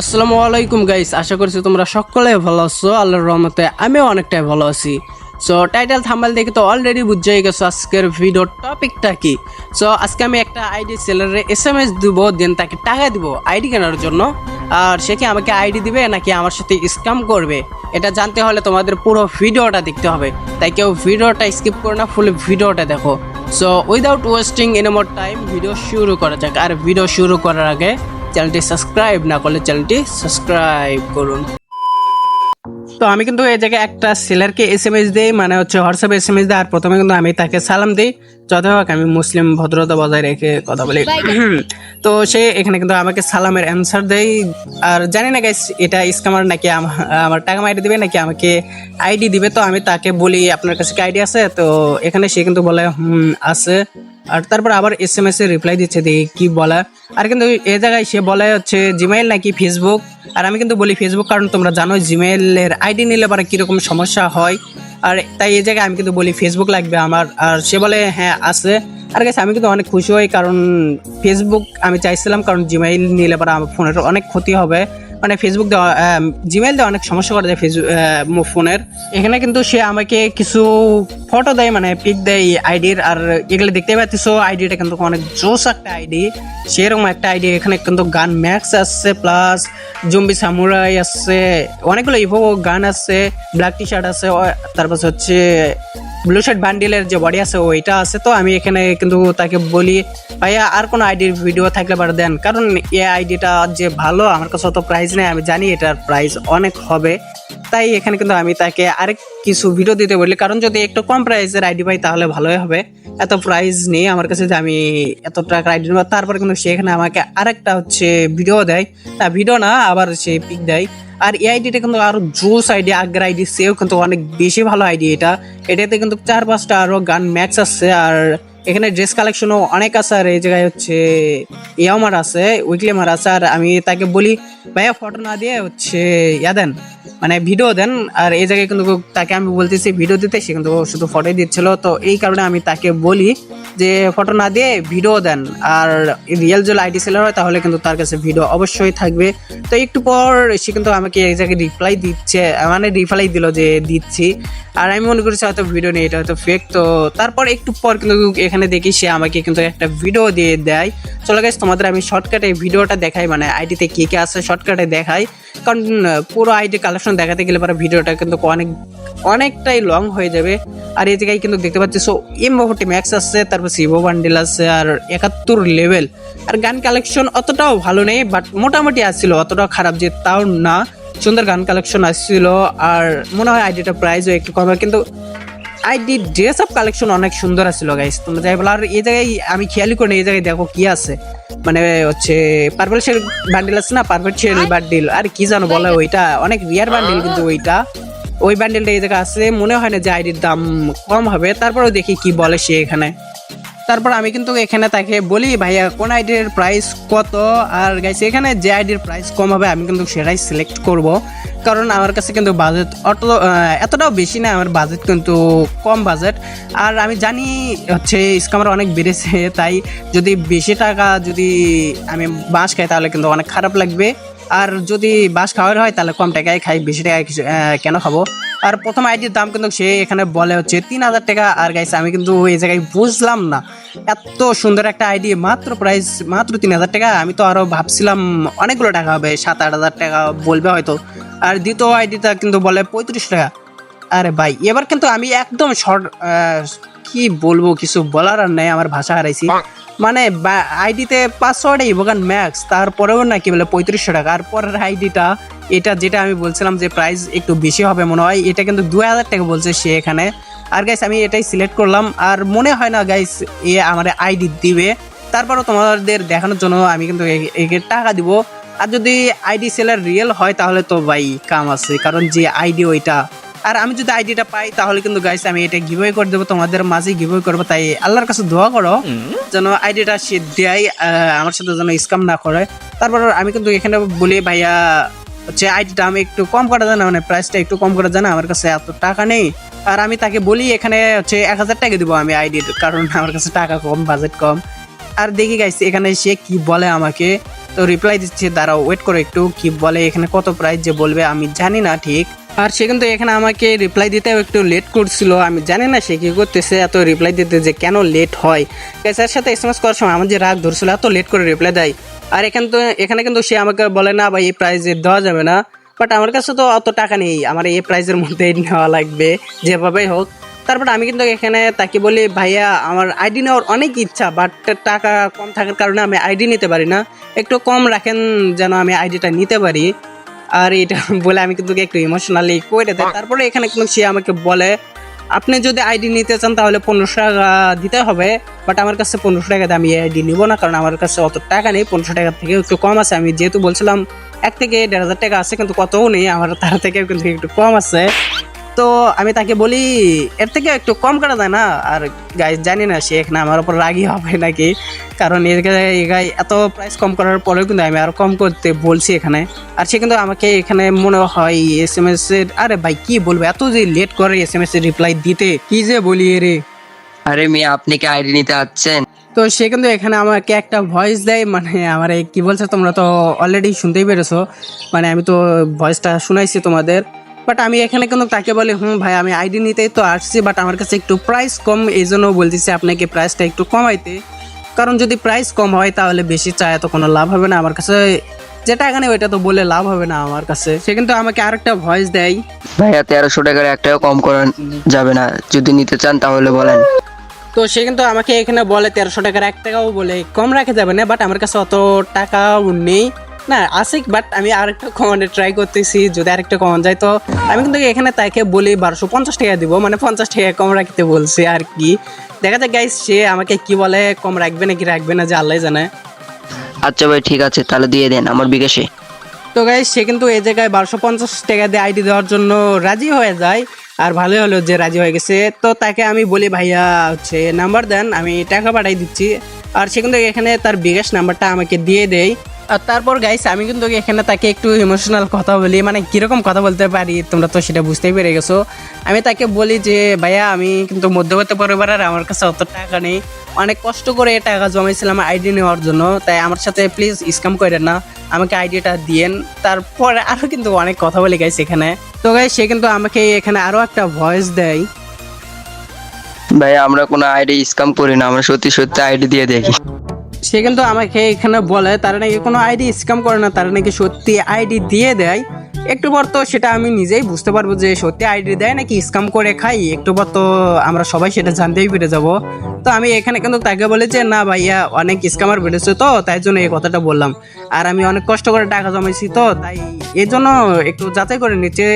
আসসালামু আলাইকুম গাইস আশা করছি তোমরা সকলে ভালো আছো। আল্লাহর রহমতে আমিও অনেকটাই ভালো আছি। সো টাইটেল থাম্বাল দেখে তো অলরেডি বুঝেই গেছো আজকের ভিডিওর টপিকটা কি। সো আজকে আমি একটা আইডি সেলারে এস এম এস দিব দেন তাকে টাকা দিব আইডি কেনার জন্য। আর সে কি আমাকে আইডি দিবে, নাকি আমার সাথে স্ক্যাম করবে? এটা জানতে হলে তোমাদের পুরো ভিডিওটা দেখতে হবে। তাই কেউ ভিডিওটা স্কিপ করে না ফুল ভিডিওটা দেখো। So without wasting any more time video শুরু করা যাক। আর ভিডিও শুরু করার আগে চ্যানেলটি সাবস্ক্রাইব না করলে চ্যানেলটি সাবস্ক্রাইব করুন। তো আমি কিন্তু এই জায়গায় একটা সেলারকে এস এম এস দিই মানে হচ্ছে হোয়াটসঅ্যাপ এস এম এস দিই আর প্রথমে কিন্তু আমি তাকে সালাম দিই। যত হোক, আমি মুসলিম ভদ্রতা বজায় রেখে কথা বলি। তো সে এখানে কিন্তু আমাকে সালামের অ্যান্সার দেয়। আর জানি না গাইস এটা স্ক্যামার নাকি আমা- আমার টাকা মাইডি দিবে, নাকি আমাকে আইডি দিবে? তো আমি তাকে বলি, আপনার কাছে কি আইডি আছে? তো এখানে সে কিন্তু বলে, হুম, আছে। আর তারপর আবার এস এম এস এর রিপ্লাই দিচ্ছে দেখি কি বলা? আর কিন্তু এ জায়গায় সে বলে হচ্ছে জিমেইল নাকি ফেসবুক আর আমি কিন্তু বলি ফেসবুক কারণ তোমরা জানো জিমেইলের আইডি নিলে পরে কীরকম সমস্যা হয়। আর তাই এই জায়গায় আমি কিন্তু বলি ফেসবুক লাগবে আমার। আর সে বলে হ্যাঁ আছে। আর গেছে আমি কিন্তু অনেক খুশি হই কারণ ফেসবুক আমি চাইছিলাম কারণ জিমেইল নিলে পরে আমার ফোনের অনেক ক্ষতি হবে। মানে ফেসবুক দেওয়া জিমেইল দেওয়া অনেক সমস্যা করে দেয় ফেসবুক ফোনের। এখানে কিন্তু সে আমাকে কিছু ফটো দেয় মানে পিক দেয় আইডির আর এগুলো দেখতে পাচ্ছিস আইডিটা কিন্তু অনেক জোস একটা আইডি সেরকম একটা আইডি এখানে কিন্তু গান ম্যাক্স আসছে প্লাস জম্বি সামুরাই আসছে, অনেকগুলো ইভো গান আছে ব্ল্যাক টি শার্ট আছে তারপর হচ্ছে ব্লু শার্ট বান্ডিলের যে বডি আছে, ওইটা আছে তো, আমি এখানে কিন্তু তাকে বলি, ভাইয়া, আর কোনো আইডির ভিডিও থাকলে বার দেন। কারণ এ আইডিটা যে ভালো, আমার কাছে অত প্রাইজ নেই, আমি জানি এটার প্রাইস অনেক হবে। তাই এখানে কিন্তু আমি তাকে আরেক কিছু ভিডিও দিতে বলি কারণ যদি একটু কম প্রাইসের আইডি পাই, তাহলে ভালোই হবে। এত প্রাইস নেই আমার কাছে যে আমি এত টাকার আইডি নেব। তারপরে কিন্তু সে এখানে আমাকে আরেকটা হচ্ছে ভিডিও দেয়। না ভিডিও না, আবার সে পিক দেয়। আর এই আইডিটা কিন্তু আরও জোস আইডি আগের আইডি সেও কিন্তু অনেক বেশি ভালো আইডি এটা। এটাতে কিন্তু চার পাঁচটা আরও গান ম্যাক্স আছে। আর এখানে ড্রেস কালেকশনও অনেক আছে। আর এই জায়গায় হচ্ছে ইয়ামার আছে উইকলি মার আছে। আর আমি তাকে বলি, ভাইয়া ফটো না দিয়ে হচ্ছে ইয়া দেন। মানে ভিডিও দেন, আর এই জায়গায় কিন্তু তাকে আমি বলতেছি ভিডিও দিতে, সে কিন্তু শুধু ফটোই দিচ্ছিল। তো এই কারণে আমি তাকে বলি যে ফটো না দিয়ে ভিডিও দেন। আর রিয়েল যদি আইডি সেলার হয়, তাহলে কিন্তু তার কাছে ভিডিও অবশ্যই থাকবে। তো একটু পর সে কিন্তু আমাকে এই জায়গায় রিপ্লাই দিচ্ছে মানে রিপ্লাই দিল যে, দিচ্ছি। আর আমি মনে করছি হয়তো ভিডিও নেই, এটা হয়তো ফেক তো তারপর একটু পর কিন্তু এখানে দেখি সে আমাকে কিন্তু একটা ভিডিও দিয়ে দেয়। চলে গেছে তোমাদের আমি শর্টকাটে ভিডিওটা দেখাই মানে আইডিতে কি কি আছে শর্টকাটে দেখাই। কারণ পুরো আইডি কালেকশন দেখাতে গেলে পরে ভিডিওটা কিন্তু অনেক, অনেকটাই লং হয়ে যাবে। আর এই জায়গায় কিন্তু দেখতে পাচ্ছি সো এম ফোর্টি ম্যাক্স আসছে তারপর সিভো বান্ডিল আছে, আর একাত্তর লেভেল আর গান কালেকশন অতটাও ভালো নেই বাট মোটামুটি আসছিল, অতটাও খারাপ যে তাও না। সুন্দর গান কালেকশন আসছিল, আর মনে হয় আইডিটা প্রাইজও একটু কম, কিন্তু আইডি ড্রেস আপ কালেকশন অনেক সুন্দর আছিল গাইস তোমরা যাই বলো আর এই জায়গায় আমি খেয়ালই করি এই জায়গায় দেখো কি আছে। মানে হচ্ছে পার্পল শেল বান্ডিল আছে না পার্পল শেল বান্ডিল আর কি জানো বলে ওইটা অনেক রিয়ার বান্ডিল কিন্তু ওইটা। ওই বান্ডিলটা এই জায়গায় আছে মনে হয় না যে আইডির দাম কম হবে। তারপরেও দেখি কি বলে সে এখানে। তারপর আমি কিন্তু এখানে তাকে বলি, ভাইয়া, কোন আইডির প্রাইস কত? আর গাইছে এখানে যে আইডির প্রাইস কম হবে, আমি কিন্তু সেটাই সিলেক্ট করব। কারণ আমার কাছে কিন্তু বাজেট অত এতটাও বেশি না, আমার বাজেট কিন্তু কম বাজেট আর আমি জানি হচ্ছে স্কামার অনেক বেড়েছে, তাই যদি বেশি টাকা যদি আমি বাঁশ খাই, তাহলে কিন্তু অনেক খারাপ লাগবে। আর যদি বাঁশ খাওয়ার হয়, তাহলে কম টাকায় খাই, বেশি টাকায় কেন খাব? আর প্রথম আইডির দাম কিন্তু সে এখানে বলে হচ্ছে তিন হাজার টাকা। আর গাইছে আমি কিন্তু এই জায়গায় বুঝলাম না। এত সুন্দর একটা আইডি, মাত্র প্রাইস মাত্র তিন হাজার টাকা। আমি তো আরও ভাবছিলাম অনেকগুলো টাকা হবে, সাত আট হাজার টাকা বলবে হয়তো। আর দ্বিতীয় আইডিটা কিন্তু বলে পঁয়ত্রিশ টাকা। আরে ভাই, এবার কিন্তু আমি একদম শর্ট কি বলব, কিছু বলার আর নেই, আমার ভাষা হারাইছি। মানে আইডিতে পাসওয়ার্ড ইভোগান ম্যাক্স তারপরেও নাকি বলে পঁয়ত্রিশশো টাকা। আর পরের আইডিটা এটা যেটা আমি বলছিলাম যে প্রাইস একটু বেশি হবে মনে হয় এটা কিন্তু দু হাজার টাকা বলছে সে এখানে। আর গাইস আমি এটাই সিলেক্ট করলাম আর মনে হয় না গাইস এ আমার আইডি দিবে। তারপরও তোমাদের দেখানোর জন্য আমি কিন্তু একে টাকা দিব। আর যদি আইডি সেলার রিয়েল হয় তাহলে তো ভাই কাম আছে কারণ যে আইডি ওইটা। আর আমি যদি আইডিটা পাই তাহলে কিন্তু গাইস আমি এটা গিভওয়ে করে দেবো তোমাদের মাঝে গিভওয়ে করব। তাই আল্লাহর কাছে দোয়া করো যেন আইডিটা সে দেয় আমার সাথে যেন স্ক্যাম না করে। তারপর আমি কিন্তু এখানে বলি ভাইয়া হচ্ছে আইডিটা আমি একটু কম করা যায় না মানে প্রাইসটা একটু কম করা যায় না আমার কাছে এত টাকা নেই। আর আমি তাকে বলি, এখানে হচ্ছে এক হাজার টাকা দিব আমি আইডির, কারণ আমার কাছে টাকা কম বাজেট কম। আর দেখি গাইছি এখানে সে কি বলে আমাকে? তো রিপ্লাই দিচ্ছে, দাঁড়াও ওয়েট করো একটু, কি বলে, এখানে কত প্রাইস যে বলবে, আমি জানি না ঠিক। আর সে কিন্তু এখানে আমাকে রিপ্লাই দিতেও একটু লেট করছিল, আমি জানি না সে কী করতেছে, এত রিপ্লাই দিতে যে কেন লেট হয়। এর সাথে এস এম এস করার সময় আমার যে রাগ ধরছিল, এত লেট করে রিপ্লাই দেয়। আর এখানে তো এখানে কিন্তু সে আমাকে বলে, না ভাই, এই প্রাইজে দেওয়া যাবে না। বাট আমার কাছে তো অত টাকা নেই। আমার এই প্রাইজের মধ্যেই নেওয়া লাগবে, যেভাবেই হোক। তারপর আমি কিন্তু এখানে তাকে বলি, ভাইয়া, আমার আইডি নেওয়ার অনেক ইচ্ছা বাট টাকা কম থাকার কারণে আমি আইডি নিতে পারি না। একটু কম রাখেন যেন আমি আইডিটা নিতে পারি। আর এটা বলে আমি কিন্তু একটু ইমোশনালি করে দেয় তারপরে এখানে কিন্তু সে আমাকে বলে আপনি যদি আইডি নিতে চান তাহলে পনেরোশো টাকা দিতে হবে বাট আমার কাছে পনেরোশো টাকা আমি আইডি নিব না, কারণ আমার কাছে অত টাকা নেই, পনেরোশো টাকা থেকে একটু কম আছে। আমি যেহেতু বলছিলাম, এক থেকে দেড় হাজার টাকা আছে, কিন্তু কতও নেই, আমার তার থেকে কিন্তু একটু কম আছে। তো আমি তাকে বলি এর থেকে একটু কম করা যায় না। আর গাইজ জানি না সে এখানে আমার উপর রাগি হবে নাকি। কারণ এর গায়ে- এত প্রাইস কম করার পরেও কিন্তু আমি আরও কম করতে বলছি এখানে। আর সে কিন্তু আমাকে এখানে মনে হয় এস এম এস এর আরে ভাই কি বলব? এত যে লেট করে এস এম এস এর রিপ্লাই দিতে কি যে বলি রে আরে মেয়ে আপনি কি আইডি নিতে আসছেন? তো সে কিন্তু এখানে আমাকে একটা ভয়েস দেয় মানে আমার এই কি বলছে তোমরা তো অলরেডি শুনতেই পেরেছ। মানে আমি তো ভয়েসটা শুনাইছি তোমাদের। বাট আমি এখানে কিন্তু তাকে বলি হুম ভাই আমি আইডি নিতেই তো আসছি বাট আমার কাছে একটু প্রাইস কম এই জন্য বলতেছি আপনাকে প্রাইসটা একটু কমাইতে। কারণ যদি প্রাইস কম হয় তাহলে বেশি চায় তো কোনো লাভ হবে না আমার কাছে। যেটা এখানে ওইটা তো বলে লাভ হবে না আমার কাছে। সে কিন্তু আমাকে আরেকটা ভয়েস দেয়। ভাইয়া তেরোশো টাকার একটাও কম করা যাবে না। যদি নিতে চান তাহলে বলেন। তো সে কিন্তু আমাকে এখানে বলে তেরোশো টাকার এক টাকাও বলে কম রাখা যাবে না বাট আমার কাছে অত টাকাও নেই। না আছে বাট আমি আরেকটা কমানো ট্রাই করতেছি যদি আরেকটা কমান যায় তো আমি কিন্তু এখানে তাকে বলি বারোশো পঞ্চাশ টাকা দিব মানে পঞ্চাশ টাকা কম রাখতে বলছে আর কি। দেখা যাক গাইস সে আমাকে কি বলে কম রাখবে নাকি রাখবে না যে আল্লাহ জানে। আচ্ছা ভাই ঠিক আছে তাহলে দিয়ে দেন আমার বিকাশে। তো গাইস সে কিন্তু এই জায়গায় বারোশো পঞ্চাশ টাকা দিয়ে আইডি দেওয়ার জন্য রাজি হয়ে যায় আর ভালোই হলো যে রাজি হয়ে গেছে। তো তাকে আমি বলি ভাইয়া হচ্ছে নাম্বার দেন আমি টাকা পাঠাই দিচ্ছি। আর সে কিন্তু এখানে তার বিকাশ নাম্বারটা আমাকে দিয়ে দেয়। তারপর গাইস আমি কিন্তু এখানে তাকে একটু ইমোশনাল কথা বলি মানে কীরকম কথা বলতে পারি তোমরা তো সেটা বুঝতেই পেরে গেছো। আমি তাকে বলি যে, ভাইয়া, আমি কিন্তু মধ্যবর্তী পরিবারের আমার কাছে অত টাকা নেই। অনেক কষ্ট করে টাকা জমাইছিলাম আইডি নেওয়ার জন্য, তাই আমার সাথে প্লিজ স্ক্যাম করেন না, আমাকে আইডিটা দিয়েন। তারপরে আরও কিন্তু অনেক কথা বলে গাইছে এখানে। তো গাই সে কিন্তু আমাকে এখানে আরও একটা ভয়েস দেয়। ভাই আমরা কোনো আইডি স্ক্যাম করি না, আমরা সত্যি সত্যি আইডি দিয়ে দেখি। সে কিন্তু আমাকে এখানে বলে, তারা নাকি কোনো আইডি স্ক্যাম করে না, তারা নাকি সত্যি আইডি দিয়ে দেয়। একটু পর তো সেটা আমি নিজেই বুঝতে পারব যে সত্যি আইডি দেয় নাকি স্ক্যাম করে খাই। একটু পর তো আমরা সবাই সেটা জানতেই পেরে যাব। তো আমি এখানে কিন্তু তাকে বলে যে, না ভাইয়া, অনেক স্ক্যামার বেড়েছে তো, তাই জন্য এই কথাটা বললাম। আর আমি অনেক কষ্ট করে টাকা জমাইছি তো, তাই এই জন্য একটু যাচাই করে নিচ্ছে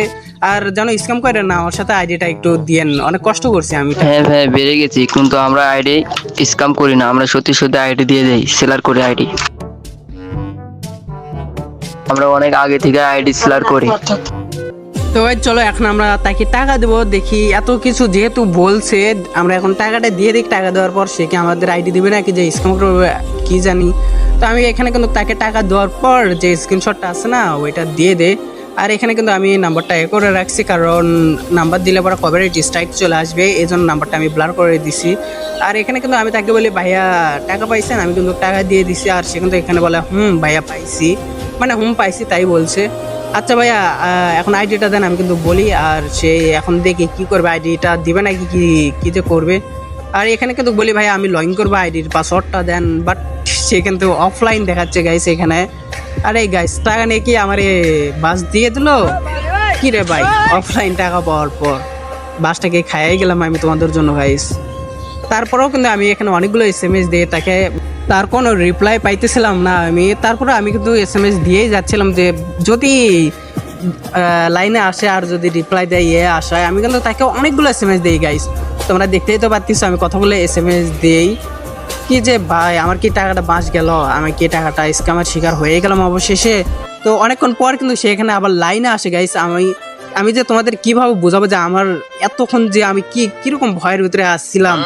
আর যেন স্ক্যাম করে না, ওর সাথে আইডিটা একটু দিয়েন। অনেক কষ্ট করছি আমি। হ্যাঁ ভাই বেড়ে গেছি। কিন্তু আমরা আইডি স্ক্যাম করি না। আমরা সত্যি সত্যি আইডি দিয়ে দেই সেলার করি আইডি। আমরা অনেক আগে থেকে আইডি সেলার করি। তো ভাই চলো, এখন আমরা তাকে টাকা দেবো, দেখি এত কিছু যেহেতু বলছে, আমরা এখন টাকাটা দিয়ে দিই, টাকা দেওয়ার পর সে কি আমাদের আইডি দিবে নাকি যে স্ক্যাম করবে, কি জানি। তো আমি এখানে কিন্তু তাকে টাকা দেওয়ার পর যে স্ক্রিনশটটা আছে না, ওইটা দিয়ে দে। আর এখানে কিন্তু আমি নাম্বারটা এ করে রাখছি, কারণ নাম্বার দিলে পরে কভারেজ স্ট্রাইক চলে আসবে এই জন্য নাম্বারটা আমি ব্লার করে দিছি। আর এখানে কিন্তু আমি তাকে বলি, ভাইয়া, টাকা পাইছেন? আমি কিন্তু টাকা দিয়ে দিছি, আর সে কিন্তু এখানে বলে, হুম, ভাইয়া, পাইছি। মানে হুম পাইছি, তাই বলছে। আচ্ছা ভাইয়া এখন আইডিটা দেন, আমি কিন্তু বলি, আর সে এখন দেখি কি করবে আইডিটা দিবে নাকি, কি কি যে করবে। আর এখানে কিন্তু বলি ভাইয়া, আমি লগ ইন করব আইডির পাসওয়ার্ডটা দেন বাট সে কিন্তু অফলাইন দেখাচ্ছে গাইস এখানে। আরে গাইস টাকা নিয়ে কি আমার বাস দিয়ে দিলো? কি রে ভাই অফলাইন টাকা পাওয়ার পর। বাসটাকে খাইয়াই গেলাম আমি তোমাদের জন্য গাইস তারপরেও কিন্তু আমি এখানে অনেকগুলো এস এম এস দিয়ে তাকে তার কোনো রিপ্লাই পাইতেছিলাম না আমি। তারপরে আমি কিন্তু এস এম এস দিয়েই যাচ্ছিলাম যে যদি লাইনে আসে আর যদি রিপ্লাই দেয় ইয়ে আসায়। আমি কিন্তু তাকে অনেকগুলো এস এম এস দিই গাইস তোমরা দেখতেই তো পারতিস আমি কতগুলো এস এম এস দিই। কি যে ভাই, আমার কি টাকাটা বাঁচ গেল? আমি কি টাকাটা স্ক্যামের শিকার হয়ে গেলাম অবশেষে? তো অনেকক্ষণ পর কিন্তু সেখানে আবার লাইনে আসে গাইস আমি আমি যে তোমাদের কীভাবে বোঝাবো যে আমার এতক্ষণ যে আমি কি, কীরকম ভয়ের ভিতরে আসছিলাম?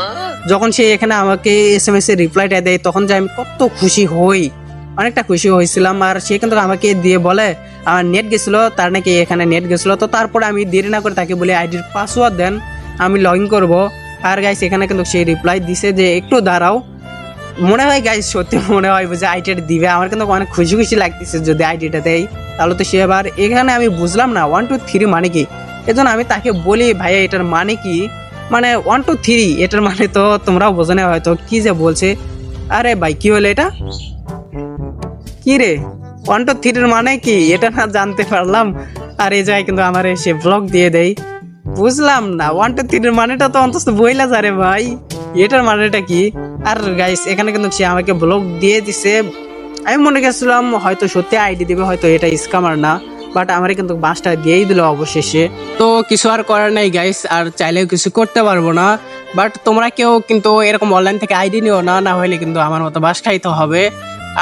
যখন সে এখানে আমাকে এস এম এস এর রিপ্লাইটা দেয়, তখন যে আমি কত খুশি হই। অনেকটা খুশি হয়েছিলাম। আর সে কিন্তু আমাকে দিয়ে বলে, আমার নেট গেছিল, তার নাকি এখানে নেট গেছিল। তো তারপরে আমি দেরি না করে তাকে বলি, আইডির পাসওয়ার্ড দেন, আমি লগ ইন করব। আর গাইস এখানে কিন্তু সে রিপ্লাই দিছে যে, একটু দাঁড়াও। মনে হয় গাইস সত্যি মনে হয় যে, আইডিটা দিবে। আমার কিন্তু অনেক খুশি খুশি লাগতেছে যদি আইডিটা দেয় তাহলে তো সে এবার এখানে আমি বুঝলাম না ওয়ান টু থ্রি মানে কি? এজন্য আমি তাকে বলি, ভাইয়া, এটার মানে কি? মানে ওয়ান টু থ্রি এটার মানে তো তোমরাও বোঝো না হয়তো, কি যে বলছে? আরে ভাই, কি হলো এটা? কি রে? ওয়ান টু থ্রির মানে কি? এটা না জানতে পারলাম। আর এই জায়গায় কিন্তু আমার সে ব্লগ দিয়ে দেয় বুঝলাম না ওয়ান টু থ্রির মানেটা তো অন্তত বইলা যারে ভাই। এটার মানেটা কি? আর গাইস এখানে কিন্তু সে আমাকে ব্লগ দিয়ে দিছে। আমি মনে গেছিলাম হয়তো সত্যি আইডি দিবে, হয়তো এটা স্কামার না বাট আমার কিন্তু বাসটা দিয়েই দিল অবশেষে। তো কিছু আর করার নাই গাইস আর চাইলেও কিছু করতে পারব না বাট তোমরা কেউ কিন্তু এরকম অনলাইন থেকে আইডি নিও না না হলে কিন্তু আমার মতো বাস খাইতে হবে।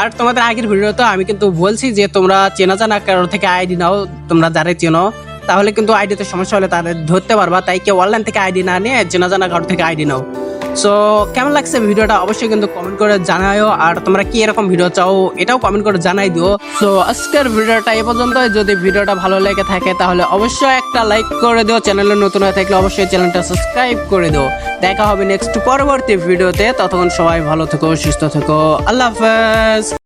আর তোমাদের আগের ভিডিওতে আমি কিন্তু বলছি যে তোমরা চেনা জানা কারোর থেকে আইডি নাও, তোমরা যারা চেনো, তাহলে কিন্তু আইডিতে সমস্যা হলে তাদের ধরতে পারবা, তাই কেউ অনলাইন থেকে আইডি না নিয়ে চেনা জানা কারোর থেকে আইডি নাও। সো কেমন লাগছে ভিডিওটা? অবশ্যই কিন্তু কমেন্ট করে জানাইও আর তোমরা কি এরকম ভিডিও চাও, এটাও কমেন্ট করে জানাই দিও। সো আজকের ভিডিওটা এ পর্যন্ত যদি ভিডিওটা ভালো লেগে থাকে, তাহলে অবশ্যই একটা লাইক করে দিও। চ্যানেলে নতুন হয়ে থাকলে অবশ্যই চ্যানেলটা সাবস্ক্রাইব করে দিও। দেখা হবে নেক্সট পরবর্তী ভিডিওতে ততক্ষণ সবাই ভালো থেকো, সুস্থ থেকো। আল্লাহ হাফেজ।